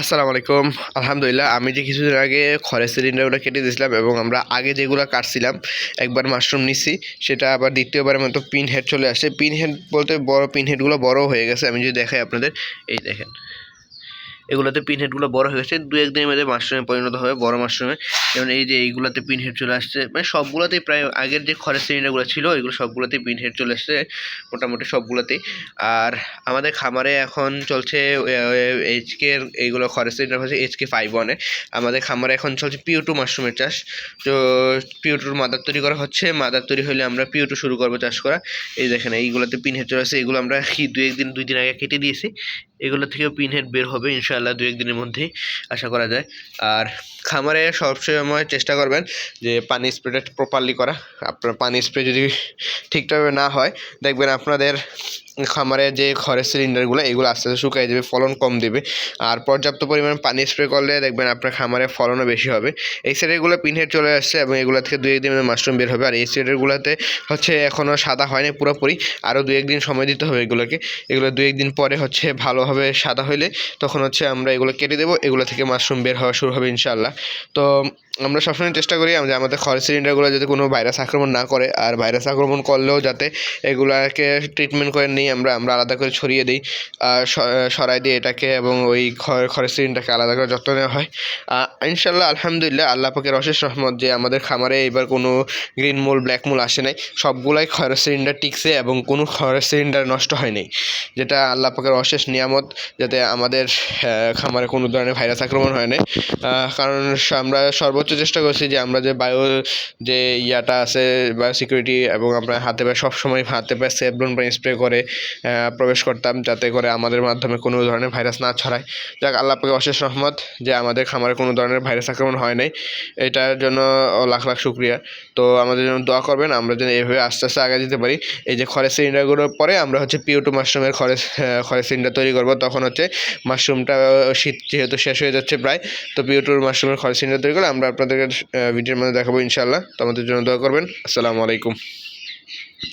আসসালামু আলাইকুম। আলহামদুলিল্লাহ, আমি যে কিছুদিন আগে খড়ের সিলিন্ডারগুলো কেটে দিয়েছিলাম এবং আমরা আগে যেগুলো কাটছিলাম, একবার মাশরুম নিছি, সেটা আবার দ্বিতীয়বারের মতো পিন হেড চলে আসছে। পিন হেড বলতে বড় পিন হেডগুলো বড় হয়ে গেছে, আমি যদি দেখাই আপনাদের, এই দেখেন। এগুলোতে পিন হেডগুলো বড় হয়ে গেছে। দু একদিনের মধ্যে মাশরুমে পরিণত হবে, বড় মাশরুমে যেমন এই যে এইগুলোতে পিন হেড চলে আসছে মানে সবগুলোতেই প্রায় আগের যে খড়ের সিলিন্ডারগুলো ছিল, এগুলো সবগুলোতেই পিন হেড চলে আসছে মোটামুটি সবগুলোতেই। আর আমাদের খামারে এখন চলছে এইচকে এইগুলো খড়ের সিলিন্ডার হচ্ছে এইচকে ফাইভ ওয়ানে আমাদের খামারে এখন চলছে পিউ টু মাশরুমের চাষ। তো পিউ টুর মাদার তৈরি করা হচ্ছে। মাদার তৈরি হলে আমরা পিউ টু শুরু করব চাষ করা। এই দেখেন, এইগুলোতে পিন হেড চলে আসছে এগুলো আমরা কি দু একদিন দুই দিন আগে কেটে দিয়েছি। এগুলো থেকেও পিন হেড বের হবে, ইনশাআল্লাহ দু একদিনের মধ্যেই, আশা করা যায়। আর খামারে সবসময় চেষ্টা করবেন যে পানি স্প্রেটা প্রপারলি করা। আপনার পানি স্প্রে যদি ঠিকঠাকভাবে না হয়, দেখবেন আপনাদের খামারে যে খড়ের সিলিন্ডারগুলো, এগুলো আস্তে আস্তে শুকিয়ে যাবে, ফলন কম দেবে। আর পর্যাপ্ত পরিমাণ পানি স্প্রে করলে দেখবেন আপনার খামারে ফলনও বেশি হবে। এই সাইডেরগুলো পিনহেড চলে আসছে এবং এগুলো থেকে দুই একদিনের মাশরুম বের হবে। আর এই সাইডেরগুলোতে হচ্ছে এখনও সাদা হয়নি পুরোপুরি, আরও দু একদিন সময় দিতে হবে এগুলোকে। এগুলো দু একদিন পরে হচ্ছে ভালোভাবে সাদা হইলে তখন হচ্ছে আমরা এগুলো কেটে দেবো। এগুলো থেকে মাশরুম বের হওয়া শুরু হবে ইনশাআল্লাহ। তো আমরা সবসময় চেষ্টা করি যে আমাদের খড়ের সিলিন্ডারগুলো যাতে কোনো ভাইরাস আক্রমণ না করে। আর ভাইরাস আক্রমণ করলেও যাতে এগুলাকে ট্রিটমেন্ট করে নিই, আমরা আমরা আলাদা করে ছড়িয়ে দিই, আর সরাই দিই এটাকে এবং ওই খড়, খড়ের সিলিন্ডারকে আলাদা করে যত্ন নেওয়া হয়। ইনশাল্লাহ আলহামদুলিল্লাহ, আল্লাহ পাকের অশেষ রহমত যে আমাদের খামারে এবার কোনো গ্রিন মোল ব্ল্যাক মোল আসে নাই। সবগুলাই খড়ের সিলিন্ডার টিকছে এবং কোনো খড়ের সিলিন্ডার নষ্ট হয়নি, যেটা আল্লাহ পাকের অশেষ নিয়ামত যাতে আমাদের খামারে কোনো ধরনের ভাইরাস আক্রমণ হয় নাই। কারণ আমরা সর্বোচ্চ চেষ্টা করছি যে আমরা যে বায়ো যে ইয়াটা আছে, বায়ো সিকিউরিটি এবং আমরা হাতে পায়ে সবসময় হাতে পায়ে সেভলন বা স্প্রে করে প্রবেশ করতাম যাতে করে আমাদের মাধ্যমে কোনো ধরনের ভাইরাস না ছড়ায়। যাক, আল্লাহ পাকে অশেষ রহমত যে আমাদের খামারে কোনো ধরনের ভাইরাস আক্রমণ হয় নাই। এটার জন্য লাখ লাখ শুক্রিয়া। তো আমাদের জন্য দোয়া করবেন, আমরা যেন এইভাবে আস্তে আস্তে আগে যেতে পারি। এই যে খরের সিলিন্ডারগুলোর পরে আমরা হচ্ছে পিও টু মাশরুমের খড়ের খরের সিলিন্ডার তৈরি করব। তখন হচ্ছে মাশরুমটা শীত যেহেতু শেষ হয়ে যাচ্ছে প্রায়, তো পিও টুর মাশরুমের খড়ের সিলিন্ডার তৈরি করে আমরা আপনাদেরকে ভিডিওর মধ্যে দেখাবো ইনশাআল্লাহ। তো আমাদের জন্য দোয়া করবেন। আসসালামু আলাইকুম।